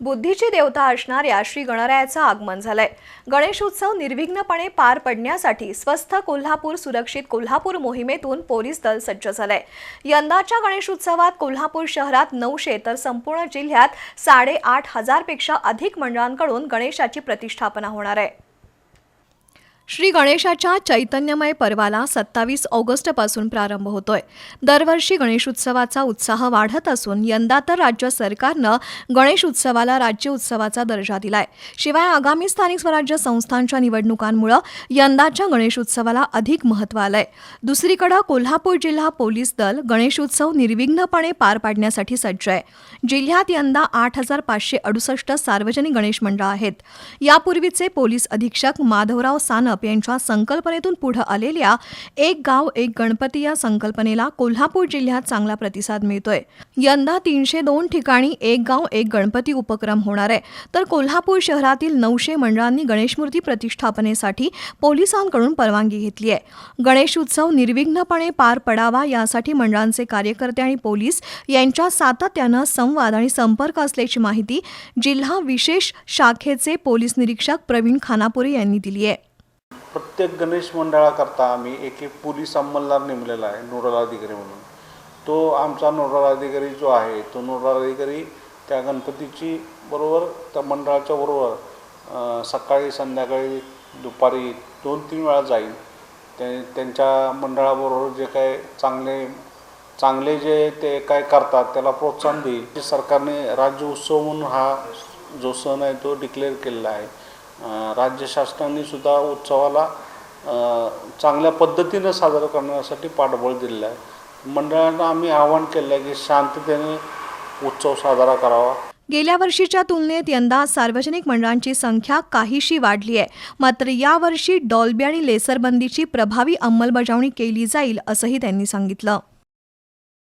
बुद्धीची देवता असणाऱ्या श्री गणरायाचं आगमन झालंय. गणेशोत्सव निर्विघ्नपणे पार पडण्यासाठी स्वस्थ कोल्हापूर सुरक्षित कोल्हापूर मोहिमेतून पोलीस दल सज्ज झालंय. यंदाच्या गणेशोत्सवात कोल्हापूर शहरात नऊशे तर संपूर्ण जिल्ह्यात साडेआठ हजारपेक्षा अधिक मंडळांकडून गणेशाची प्रतिष्ठापना होणार आहे. श्री गणेशाच्या चैतन्यमय पर्वाला सत्तावीस ऑगस्टपासून प्रारंभ होतोय. दरवर्षी गणेशोत्सवाचा उत्साह वाढत असून यंदा तर राज्य सरकारनं गणेश उत्सवाला राज्य उत्सवाचा दर्जा दिलाय. शिवाय आगामी स्थानिक स्वराज्य संस्थांच्या निवडणुकांमुळं यंदाच्या गणेशोत्सवाला अधिक महत्त्व आलंय. दुसरीकडं कोल्हापूर जिल्हा पोलीस दल गणेशोत्सव निर्विघ्नपणे पार पाडण्यासाठी सज्ज आहे जिल्ह्यात यंदा आठ हजार पाचशे अडुसष्ट सार्वजनिक गणेश मंडळ आहेत. यापूर्वीचे पोलीस अधीक्षक माधवराव सानप यांच्या संकल्पनेतून पुढे आलेल्या एक गाव एक गणपती या संकल्पनेला कोल्हापूर जिल्ह्यात चांगला प्रतिसाद मिळतोय. यंदा तीनशे दोन ठिकाणी एक गाव एक गणपती उपक्रम होणार आहे. तर कोल्हापूर शहरातील नऊशे मंडळांनी गणेशमूर्ती प्रतिष्ठापनेसाठी पोलिसांकडून परवानगी घेतली आहे. गणेश उत्सव निर्विघ्नपणे पार पडावा यासाठी मंडळांचे कार्यकर्ते आणि पोलीस यांच्या सातत्यानं संवाद आणि संपर्क असल्याची माहिती जिल्हा विशेष शाखेचे पोलीस निरीक्षक प्रवीण खानापुरे यांनी दिली आहे. प्रत्येक गणेश मंडळाकरता आम्ही एक एक पोलीस अंमलदार नेमलेला आहे नोडल अधिकारी म्हणून. तो आमचा नोडल अधिकारी जो आहे तो नोडल अधिकारी त्या गणपतीची बरोबर त्या मंडळाच्या बरोबर सकाळी संध्याकाळी दुपारी दोन तीन वेळा जाईल. ते त्यांच्या मंडळाबरोबर जे काय चांगले चांगले जे ते काय करतात त्याला प्रोत्साहन देईल. सरकारने राज्य उत्सव म्हणून हा जो सण आहे तो डिक्लेअर केलेला आहे. राज्य शासनाने सुद्धा उत्सवाला चांगल्या पद्धतीनं साजरा करण्यासाठी पाठबळ दिलेलं आहे. मंडळांना आम्ही आवाहन केलं आहे की शांततेने उत्सव साजरा करावा. गेल्या वर्षीच्या तुलनेत यंदा सार्वजनिक मंडळांची संख्या काहीशी वाढली आहे. मात्र यावर्षी डॉल्बी आणि लेसरबंदीची प्रभावी अंमलबजावणी केली जाईल असंही त्यांनी सांगितलं.